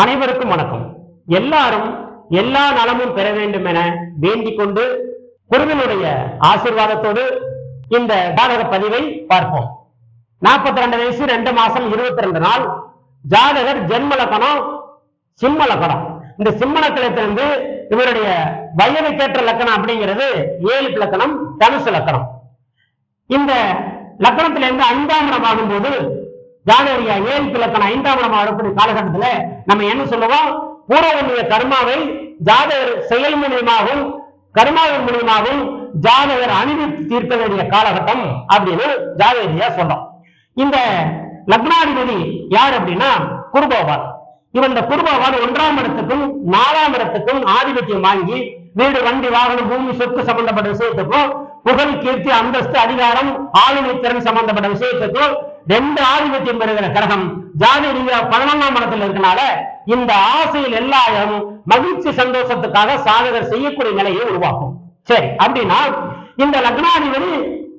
அனைவருக்கும் வணக்கம். எல்லாரும் எல்லா நலமும் பெற வேண்டும் என வேண்டிக் கொண்டு குருவினுடைய ஆசீர்வாதத்தோடு இந்த ஜாதக பதிவை பார்ப்போம். நாற்பத்தி ரெண்டு வயசு ரெண்டு மாசம் இருபத்தி ரெண்டு நாள். ஜாதகர் ஜென்ம லக்கணம் சிம்ம லக்கணம் இந்த சிம்ம லக்கணத்திலிருந்து இவருடைய வயதுக்கேற்ற லக்கணம் அப்படிங்கிறது ஏழு லக்கணம் தனுசு லக்கணம். இந்த லக்கணத்திலிருந்து ஐந்தாம் இடம் ஆகும்போது ஜாதகரியா ஏழு லக்கணம் ஐந்தாம் இடம் வரக்கூடிய காலகட்டத்துல நம்ம என்ன சொல்லுவோம்? பூரவனுடைய கர்மாவை ஜாதகர் செயல் மூலியமாகவும் கர்மாவின் மூலியமாகவும் ஜாதகர் அணிவி தீர்க்க வேண்டிய காலகட்டம் அப்படின்னு ஜாதகரியா சொல்றோம் இந்த லக்னாதிபதி யார் அப்படின்னா? குருபோபால் இவன் இந்த குருபோபால் ஒன்றாம் இடத்துக்கும் நாலாம் இடத்துக்கும் ஆதிபத்தியம் வாங்கி வீடு வண்டி வாகனம் பூமி சொத்து சம்பந்தப்பட்ட விஷயத்துக்கும் புகழ் கீர்த்தி அந்தஸ்து அதிகாரம் ஆளுமை திறன் சம்பந்தப்பட்ட விஷயத்துக்கும் ரெண்டு ஆதிபத்தியம் பெறுகிற கிரகம் ஜாதி ரீதியா பதினொன்றாம் இடத்துல இருக்கனால இந்த ஆசையில் எல்லாரும் மகிழ்ச்சி சந்தோஷத்துக்காக சாதகர் செய்யக்கூடிய நிலையை உருவாக்கும். சரி அப்படின்னா இந்த லக்னாதிபதி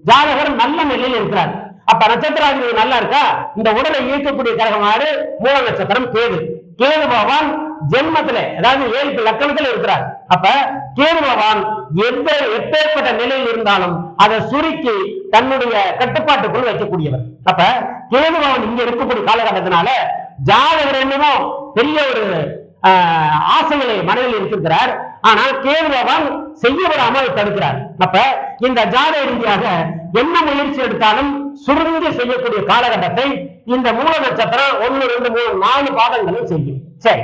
ஜாதகர் நல்ல நிலையில் இருக்கிறார். அப்ப நட்சத்திராதிபதி நல்லா இருக்கா? இந்த உடலை இயக்கக்கூடிய கிரகம் மூல நட்சத்திரம் கேது. கேது பகவான் ஜென்மத்துல அதாவது ஏழு லக்கணத்துல இருக்கிறார். அப்ப கேது எந்த எப்பேற்பட்ட நிலையில் இருந்தாலும் அதை சுருக்கி தன்னுடைய கட்டுப்பாட்டுக்குள் வைக்கக்கூடியவர். அப்ப கேது இங்க இருக்கக்கூடிய காலகட்டத்தினால ஜாதகர் என்னமோ பெரிய ஒரு ஆஹ், ஆசைகளை மனதில் இருக்கின்றார் ஆனால் கேது செய்ய விடாமல் தடுக்கிறார். அப்ப இந்த ஜாத ரீதியாக என்ன முயற்சி எடுத்தாலும் சுருங்கி செய்யக்கூடிய காலகட்டத்தை இந்த மூல நட்சத்திரம் ஒன்னு ரெண்டு மூணு நாலு பாதங்களும் செய்யும். சரி.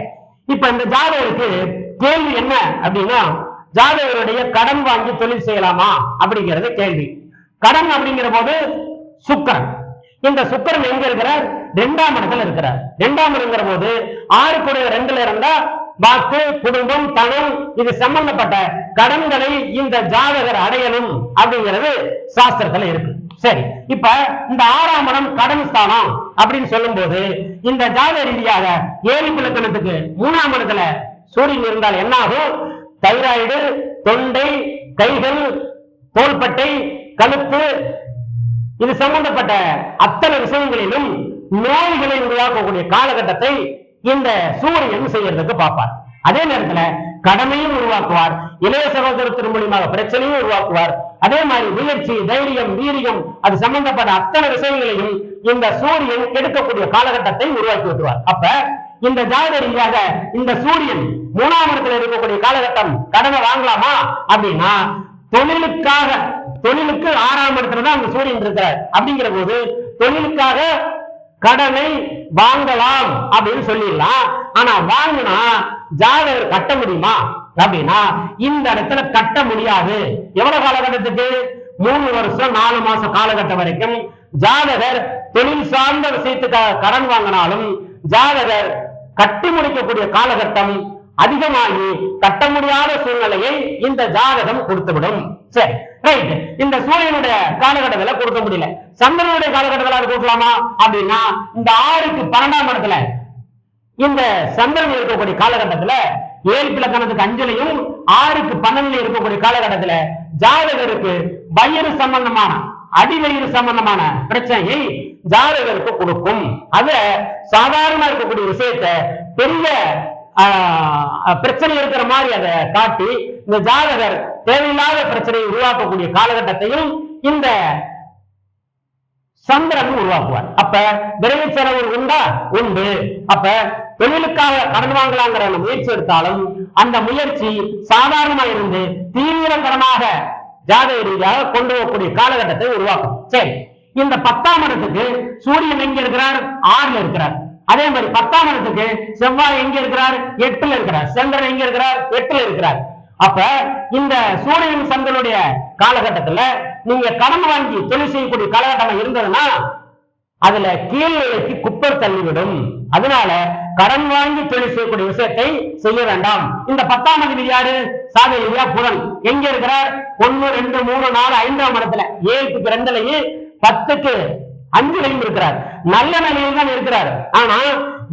இப்ப இந்த ஜாதகருக்கு கேள்வி என்ன அப்படின்னா ஜாதகருடைய கடன் வாங்கி தொழில் செய்யலாமா அப்படிங்கிறது கேள்வி. கடன் அப்படிங்கிற போது சுக்கரன். இந்த சுக்கரன் எங்க இருக்கிறார்? ரெண்டாம் இடத்துல இருக்கிறார். ரெண்டாம் இடங்கிற போது ஆறு கூட ரெண்டுல இருந்தா வாக்கு குடும்பம் தனம் இது சம்பந்தப்பட்ட கடன்களை இந்த ஜாதகர் அடையணும் அப்படிங்கிறது சாஸ்திரத்துல இருக்கு. சரி இப்ப இந்த ஆறாம் இடம் கடன் ஸ்தானம் அப்படின்னு சொல்லும்போது இந்த ஜாத ரீதியாக ஏழு இலக்கணத்துக்கு மூணாம் இடத்துல சூரியன் இருந்தால் என்ன ஆகும் தைராய்டு தொண்டை கைகள் தோள்பட்டை கழுத்து இது சம்பந்தப்பட்ட அத்தனை விஷயங்களிலும் நோய்களை உருவாக்கக்கூடிய காலகட்டத்தை இந்த சூரியன் செய்யறதுக்கு பார்ப்பார். அதே நேரத்துல கடமையும் உருவாக்குவார். இளைய சகோதரத்தின் மூலியமாக பிரச்சனையும் உருவாக்குவார். அதே மாதிரி முயற்சி தைரியம் வீரியம் அது சம்பந்தப்பட்ட அத்தனை விஷயங்களையும் இந்த சூரியன் எடுக்கக்கூடிய காலகட்டத்தை உருவாக்கி விட்டுவார் அப்ப இந்த ஜாதக ரீதியாக இந்த சூரியன் மூணாம் இடத்துல இருக்கக்கூடிய காலகட்டம் கடனை வாங்கலாமா? அப்படின்னா தொழிலுக்காக தொழிலுக்கு ஆறாம் இடத்துல தான் அந்த சூரியன் இருக்கிறார். அப்படிங்கிற போது தொழிலுக்காக கடனை வாங்கலாம் அப்படின்னு சொல்லிடலாம். ஆனா வாங்கினா ஜாதகர் கட்ட முடியுமா? அப்படின்னா இந்த இடத்துல கட்ட முடியாது. எவ்வளவு காலகட்டத்துக்கு? மூணு வருஷம் நாலு மாசம் காலகட்டம் வரைக்கும் ஜாதகர் தொழில் சார்ந்த விஷயத்துக்காக கடன் வாங்கினாலும் ஜாதகர் கட்டி முடிக்கக்கூடிய காலகட்டம் அதிகமாகி கட்ட முடியாத சூழ்நிலையை இந்த ஜாதகம் கொடுத்துவிடும். சரி ரைட் இந்த சூரியனுடைய காலகட்டத்துல கொடுக்க முடியல. சந்திரனுடைய காலகட்டத்துல அது கொடுக்கலாமா? அப்படின்னா இந்த ஆறுக்கு பன்னெண்டாம் இடத்துல இந்த சந்திரன் இருக்கக்கூடிய காலகட்டத்துல ஏழு இலக்கணத்துக்கு அஞ்சலையும் ஆறுக்கு பன்னெண்டுல இருக்கக்கூடிய காலகட்டத்துல ஜாதகருக்கு வயிறு சம்பந்தமான அடிவயிறு சம்பந்தமான பிரச்சனையை ஜாதகருக்கு கொடுக்கும். அத சாதாரண இருக்கக்கூடிய விஷயத்தை பெரிய பிரச்சனை இருக்கிற மாதிரி அதை காட்டி இந்த ஜாதகர் தேவையில்லாத பிரச்சனையை உருவாக்கக்கூடிய காலகட்டத்தையும் இந்த சந்திரன் உருவாக்குவார். அப்ப விரைவு செலவு உண்டா உண்டு. அப்ப தொழிலுக்காக கடன் வாங்கலாங்கிற அந்த முயற்சி எடுத்தாலும் அந்த முயற்சி சாதாரணமா இருந்து தீவிர கடனாக ஜாதக ரீதியாக கொண்டு போகக்கூடிய காலகட்டத்தை உருவாக்கும். சரி. இந்த பத்தாம் இடத்துக்கு சூரியன் எங்க இருக்கிறார்? ஆறுல இருக்கிறார். அதே மாதிரி பத்தாம் இடத்துக்கு செவ்வாய் எங்க இருக்கிறார்? எட்டுல இருக்கிறார். சந்திரன் எங்க இருக்கிறார்? எட்டுல இருக்கிறார். அப்ப இந்த சூரியன் சந்திரனுடைய காலகட்டத்துல நீங்க கடன் வாங்கி தொழில் செய்யக்கூடிய காலகட்டம் இருந்ததுன்னா அதுல கீழ்நிலைக்கு குப்பை தள்ளிவிடும். அதனால கடன் வாங்கி தொழில் செய்யக்கூடிய விஷயத்தை செய்ய வேண்டாம். இந்த பத்தாம் அதிபதி யாரு? சாதனையா புதன் எங்க இருக்கிறார்? ஒன்னு ரெண்டு மூணு நாலு ஐந்தாம் இடத்துல. ஏழுக்கு ரெண்டுலையும் பத்துக்கு அஞ்சுலையும் இருக்கிறார். நல்ல நிலையில் தான் இருக்கிறார். ஆனா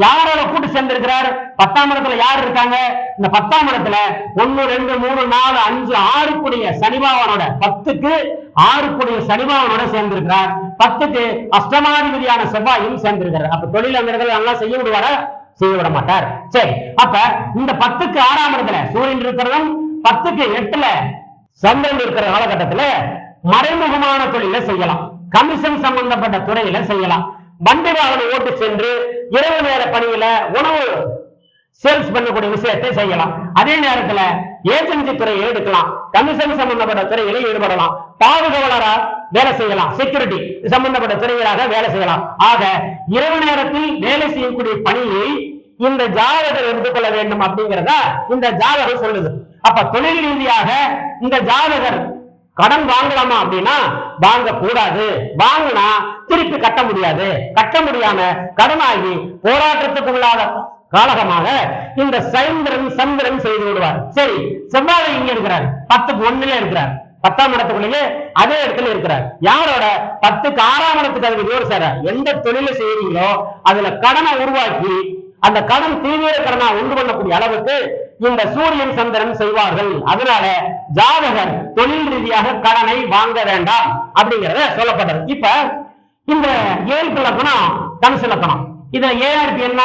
யாரோட கூட்டு சேர்ந்திருக்கிறார்? பத்தாம் இடத்துல யார் இருக்காங்க? இந்த பத்தாம் இடத்துல ஒன்னு ரெண்டு மூணு நாலு அஞ்சு ஆறு கூடிய சனிபாவனோட பத்துக்கு ஆறு கூடிய சனிபாவனோட சேர்ந்திருக்கிறார். பத்துக்கு அஷ்டமாதிபதியான செவ்வாயும் சேர்ந்திருக்கிறார். அப்ப தொழில் அந்த இடத்துல நல்லா செய்ய விடுவாரா செய்ய விட மாட்டார். சரி அப்ப இந்த பத்துக்கு ஆறாம் இடத்துல சூரியன் இருக்கிறதும் பத்துக்கு எட்டுல சந்திரன் இருக்கிற காலகட்டத்துல மறைமுகமான தொழிலை செய்யலாம். கமிஷன் சம்பந்தப்பட்ட துறையில செய்யலாம். வண்டி வாகனம் ஓட்டு சென்று இரவு நேர பணியில உணவு சேல்ஸ் பண்ணக்கூடிய விஷயத்தை செய்யலாம். அதே நேரத்துல ஏஜென்சி துறையை எடுக்கலாம். கமிஷன் சம்பந்தப்பட்ட துறையில ஈடுபடலாம். பாதுகாவலரா வேலை செய்யலாம். செக்யூரிட்டி சம்பந்தப்பட்ட துறைகளாக வேலை செய்யலாம். ஆக இரவு நேரத்தில் வேலை செய்யக்கூடிய பணியை இந்த ஜாதகர் எடுத்துக்கொள்ள வேண்டும் அப்படிங்கிறத இந்த ஜாதகம் சொல்லுது. அப்ப தொழில் ரீதியாக இந்த ஜாதகர் கடன் வாங்கலாமா அப்படின்னா வாங்க கூடாது வாங்கினா திருப்பி கட்ட முடியாது. கட்ட முடியாம கடனாகி போராட்டத்துக்குள்ளாத காலகமாக இந்த சந்திரன் சந்திரன் செய்து விடுவார். சரி செவ்வாய் இங்க இருக்கிறார். பத்துக்கு ஒண்ணுல இருக்கிறார். பத்தாம் இடத்துக்குள்ளே அதே இடத்துல இருக்கிறார். யாரோட? பத்துக்கு ஆறாம் இடத்துக்கு அதுக்கு ஜோர் சார். எந்த தொழிலை செய்யறீங்களோ அதுல கடனை உருவாக்கி அந்த கடன் தீவிர கடனா உண்டு பண்ணக்கூடிய அளவுக்கு இந்த சூரியன் சந்திரன் செய்வார்கள். அதனால ஜாதகர் தொழில் ரீதியாக கடனை வாங்க வேண்டாம் அப்படிங்கறத சொல்லப்பட்டது. இப்ப இந்த ஏழு இலக்கணம் தனுசு இலக்கணம். இதுல ஏஆர்பி என்ன?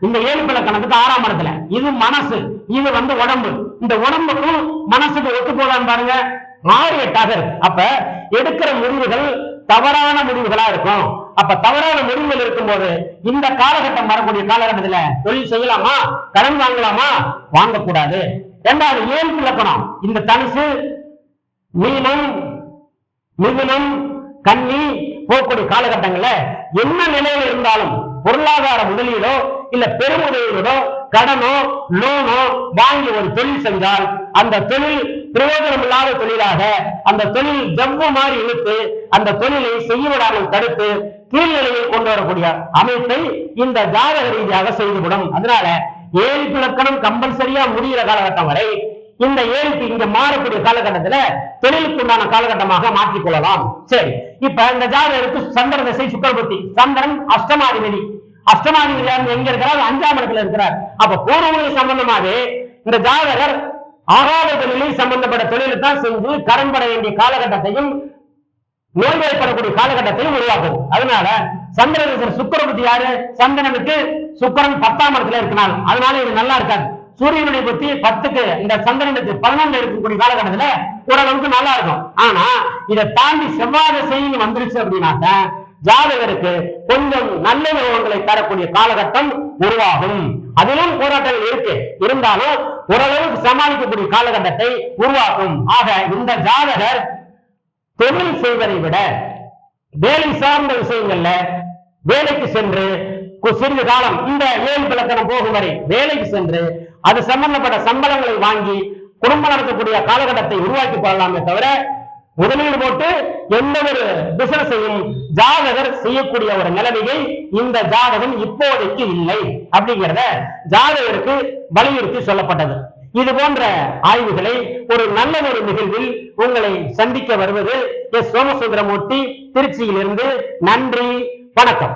இந்த ஏழு இலக்கணத்துக்கு ஆறாம் இடத்துல. இது மனசு. இது வந்து உடம்பு. இந்த உடம்புக்கும் மனசுக்கு ஒத்து போதான்னு பாருங்க. ஆறு எட்டாக இருக்கு. அப்ப எடுக்கிற முடிவுகள் தவறான முடிவுகளா இருக்கும். அப்ப தவறான முடிவுகள் இருக்கும்போது இந்த காலகட்டம் வரக்கூடிய காலகட்டத்துல தொழில் செய்யலாமா? கடன் வாங்கலாமா? வாங்கக்கூடாது. இரண்டாவது ஏழு இலக்கணம் இந்த தனுசு மீனம் மிதுனம் கன்னி போகக்கூடிய காலகட்டங்கள்ல என்ன நிலையில இருந்தாலும் பொருளாதார முதலீடோ இல்ல பெருமுதலீடோ கடனோ லோனோ வாங்கி ஒரு தொழில் செஞ்சால் அந்த தொழில் பிரயோஜனம் இல்லாத தொழிலாக அந்த தொழில் ஜவ்வு மாதிரி இழுத்து அந்த தொழிலை செய்ய விடாமல் தடுத்து கீழ்நிலையை கொண்டு வரக்கூடிய அமைப்பை இந்த ஜாதக ரீதியாக செய்துவிடும். அதனால ஏழு இலக்கணம் கம்பல்சரியா முடிகிற காலகட்டம் வரை இந்த ஏழுக்கு இங்க மாறக்கூடிய காலகட்டத்துல தொழிலுக்கு உண்டான காலகட்டமாக மாற்றிக் கொள்ளலாம் சரி. இப்ப இந்த ஜாதகருக்கு சந்திர திசை சுக்கரபுத்தி. சந்திரன் அஷ்டமாதிபதி. அஷ்டமாதிபதி எங்க இருக்கிறார்? அஞ்சாம் இடத்துல இருக்கிறார். அப்ப பூர்வமொழி சம்பந்தமாவே இந்த ஜாதகர் ஆகாத தொழிலை சம்பந்தப்பட்ட தொழிலை தான் செஞ்சு கடன்பட வேண்டிய காலகட்டத்தையும் நோய்வாய்ப்படக்கூடிய காலகட்டத்தையும் உருவாக்குது. அதனால சந்திரன் சுக்கரபுத்தி யாரு? சந்திரனுக்கு சுக்கரன் பத்தாம் இடத்துல இருக்கனால அதனால இது நல்லா இருக்காது. சூரியனுடைய புத்தி பத்துக்கு இந்த சந்திரனுக்கு பதினொன்று இருக்கக்கூடிய காலகட்டத்துல ஓரளவுக்கு நல்லா இருக்கும். ஆனா இதை தாண்டி செவ்வாய் செய்தி வந்துருச்சு அப்படின்னாக்க ஜாதகருக்கு கொஞ்சம் நல்ல யோகங்களை தரக்கூடிய காலகட்டம் உருவாகும். அதிலும் போராட்டங்கள் இருக்கு. இருந்தாலும் ஓரளவுக்கு சமாளிக்கக்கூடிய காலகட்டத்தை உருவாக்கும். ஆக இந்த ஜாதகர் தொழில் செய்வதை விட வேலை சார்ந்த விஷயங்கள்ல வேலைக்கு சென்று ஒரு சிறிது காலம் இந்த ஏழு பிளக்கணம் போகும் வரை வேலைக்கு சென்று அது சம்பந்தப்பட்ட சம்பளங்களை வாங்கி குடும்பம் நடத்தக்கூடிய காலகட்டத்தை உருவாக்கி கொள்ளலாமே தவிர முதலீடு போட்டு எந்த ஒரு பிசினஸையும் ஜாதகர் செய்யக்கூடிய ஒரு நிலைமையை இந்த ஜாதகம் இப்போதைக்கு இல்லை அப்படிங்கிறத ஜாதகருக்கு வலியுறுத்தி சொல்லப்பட்டது. இது போன்ற ஆய்வுகளை ஒரு நல்ல ஒரு நிகழ்வில் உங்களை சந்திக்க வருவது எஸ் சோமசுந்தரமூர்த்தி திருச்சியிலிருந்து நன்றி வணக்கம்.